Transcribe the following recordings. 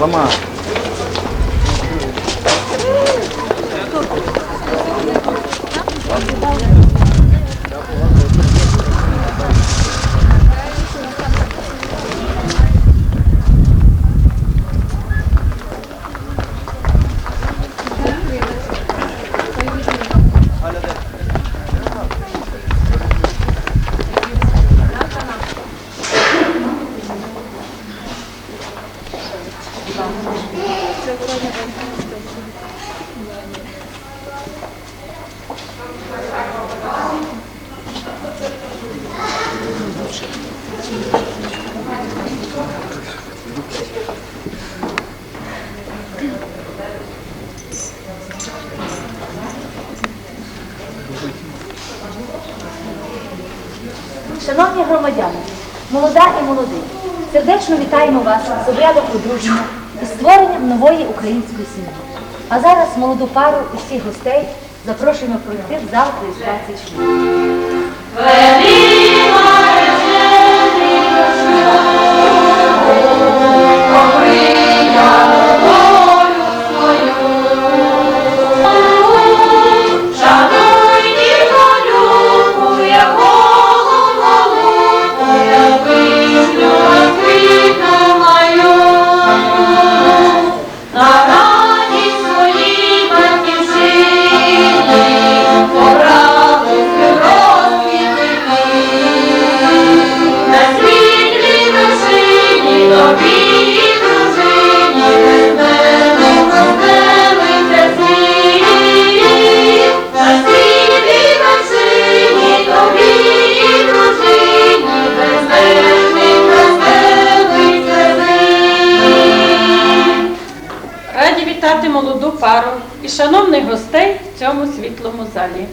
Лама. Шановні громадяни, молода і молодий, сердечно вітаємо вас з обрядом одруження і створенням нової української сім'ї. А зараз молоду пару і всіх гостей запрошуємо пройти в зал реєстрації шлюбу. І шановних гостей в цьому світлому залі.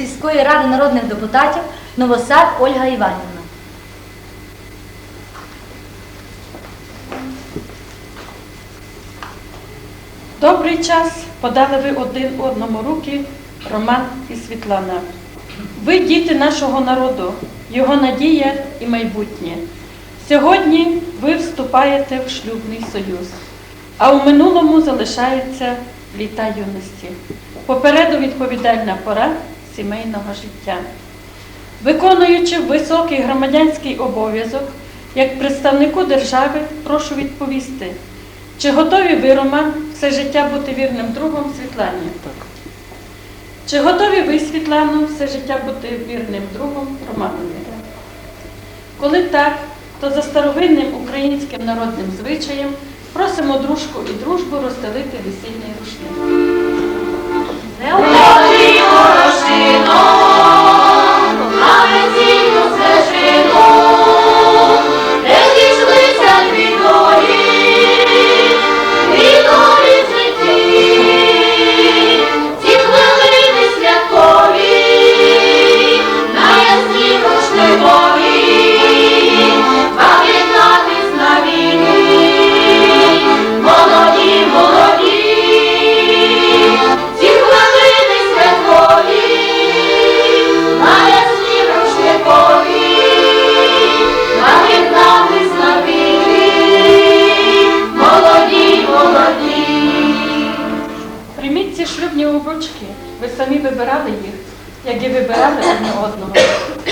Сільської ради народних депутатів Новосад Ольга Іванівна. Добрий час подали ви один одному руки, Роман і Світлана. Ви діти нашого народу, його надія і майбутнє. Сьогодні ви вступаєте в шлюбний союз, а у минулому залишаються літа юності. Попереду відповідальна пора сімейного життя. Виконуючи високий громадянський обов'язок, як представнику держави, прошу відповісти, чи готові ви, Роман, все життя бути вірним другом Світлані? Так. Чи готові ви, Світлано, все життя бути вірним другом Романові? Коли так, то за старовинним українським народним звичаєм просимо дружку і дружбу розстелити весільний рушник. Молоді, штучки, ви самі вибирали їх, як і вибирали одне одного.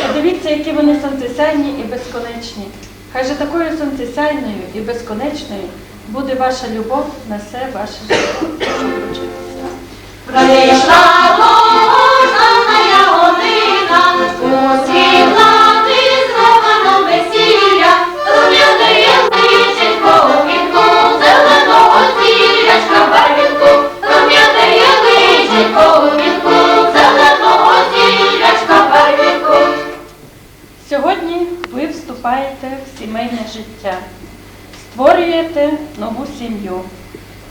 Подивіться, які вони сонцесяйні і безконечні. Хай же такою сонцесяйною і безконечною буде ваша любов на все ваше життя. Сім'ю.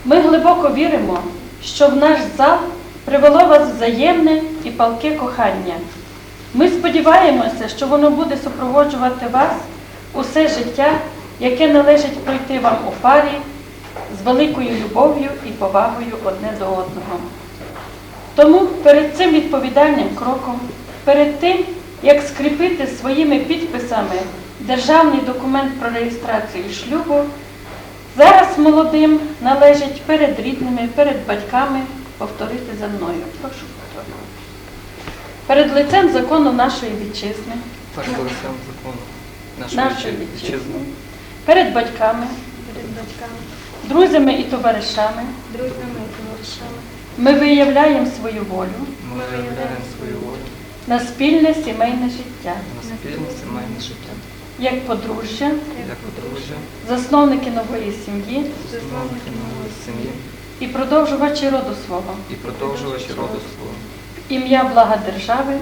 Ми глибоко віримо, що в наш зал привело вас взаємне і палке кохання. Ми сподіваємося, що воно буде супроводжувати вас усе життя, яке належить пройти вам у парі з великою любов'ю і повагою одне до одного. Тому перед цим відповідальним кроком, перед тим, як скріпити своїми підписами державний документ про реєстрацію шлюбу, зараз молодим належить перед рідними, перед батьками повторити за мною. Прошу. Перед лицем закону нашої вітчизни, перед лицем закону нашої нашої вітчизни, вітчизни, перед батьками, перед батьками, друзями і товаришами, друзями і товаришами. ми виявляємо свою волю. Ми виявляємо свою волю. На спільне сімейне життя, на спільне сімейне життя, як подружжя, як подружжя, засновники нової сім'ї. Засновники нової сім'ї. І продовжувачі роду свого, і продовжувачі роду свого, ім'я блага держави.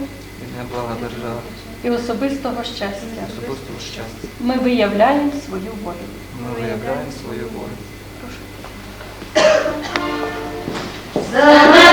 Ім'я блага держави, і особистого щастя. особистого щастя. Ми виявляємо свою волю. Ми виявляємо свою волю. Зелений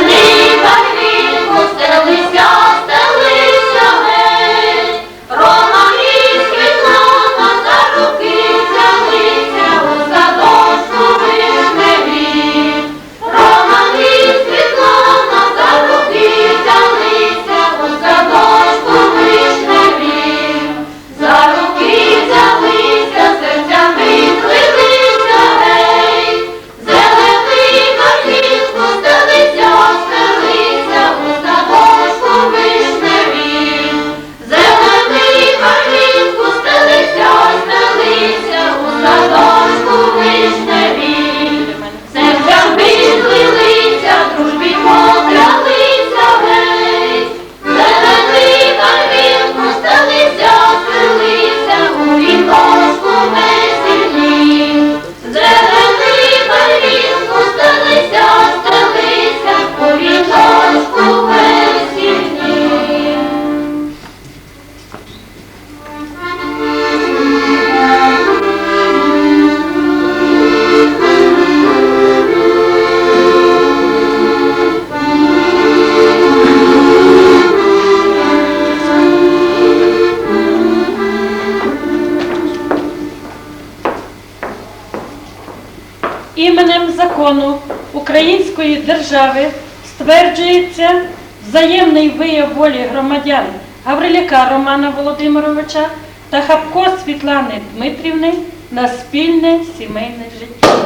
держави стверджується взаємний вияв волі громадян Гавриляка Романа Володимировича та Хапко Світлани Дмитрівни на спільне сімейне життя.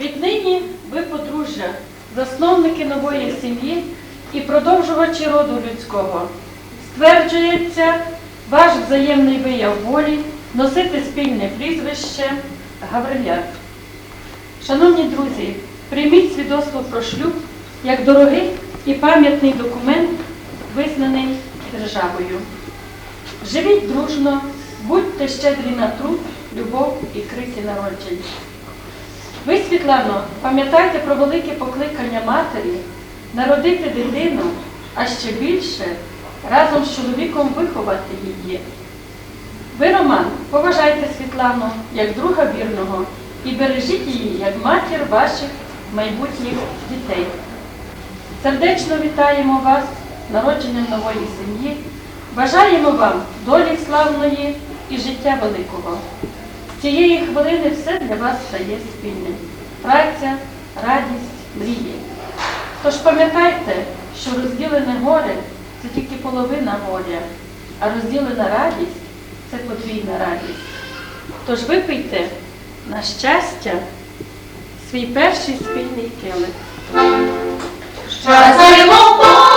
Віднині ви подружжя, засновники нової сім'ї і продовжувачі роду людського. Стверджується ваш взаємний вияв волі носити спільне прізвище Гавриляк. Шановні друзі, прийміть свідоцтво про шлюб як дорогий і пам'ятний документ, визнаний державою. Живіть дружно, будьте щедрі на труд, любов і криті народження. Ви, Світлано, пам'ятайте про велике покликання матері народити дитину, а ще більше разом з чоловіком виховати її. Ви, Роман, поважайте Світлану як друга вірного і бережіть її як матір ваших майбутніх дітей. Сердечно вітаємо вас народженням нової сім'ї. Бажаємо вам долі славної і життя великого. З цієї хвилини все для вас стає спільним. Праця, радість, мрії. Тож пам'ятайте, що розділене горе це тільки половина горя, а розділена радість це подвійна радість. Тож випийте на щастя свій перший спільний килик. Щасливо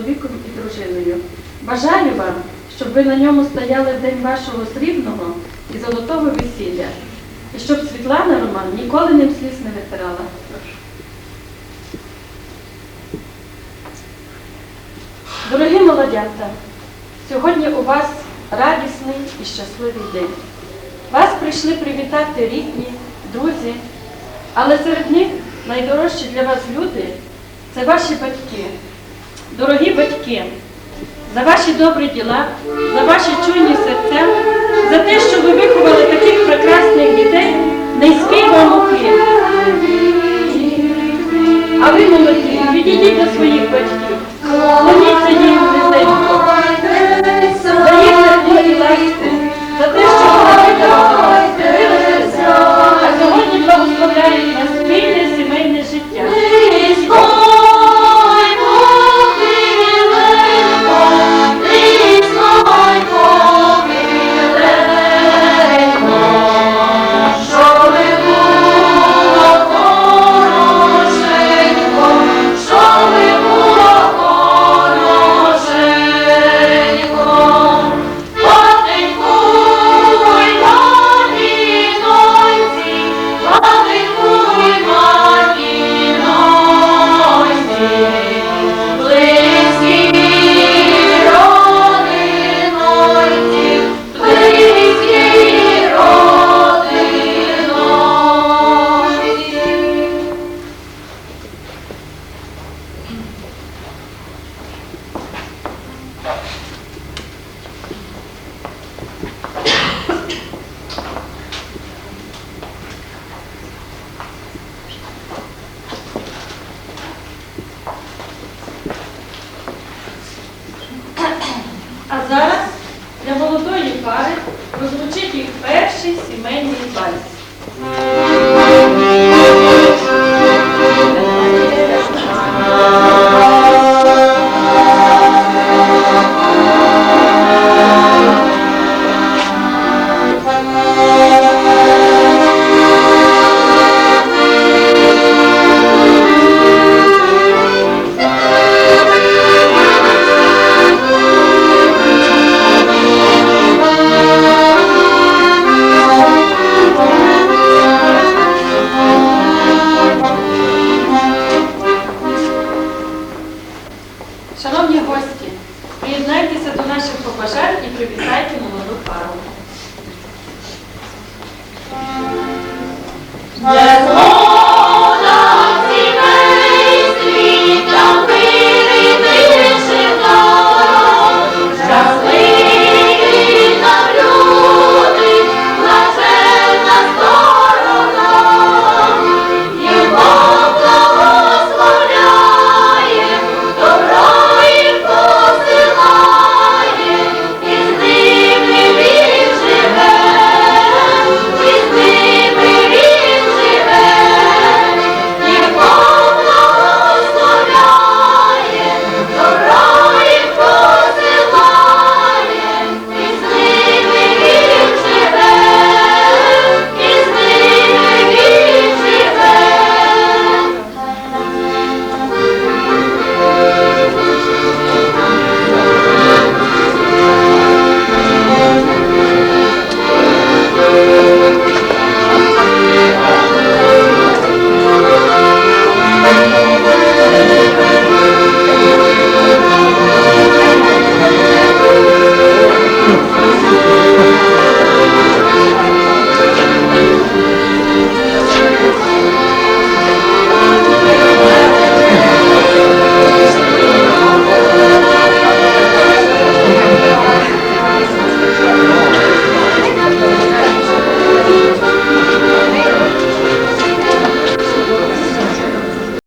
чоловіком і дружиною. Бажаю вам, щоб ви на ньому стояли в день вашого срібного і золотого весілля, і щоб Світлана Роман ніколи ним сліз не витирала. Дорогі молодята, сьогодні у вас радісний і щасливий день. Вас прийшли привітати рідні, друзі, але серед них найдорожчі для вас люди це ваші батьки. Дорогі батьки, за ваші добрі діла, за ваші чуйні серця, за те, що ви виховали таких прекрасних дітей, низький вам уклін. А ви, молоді, підійдіть до своїх батьків, Шановні пару. Для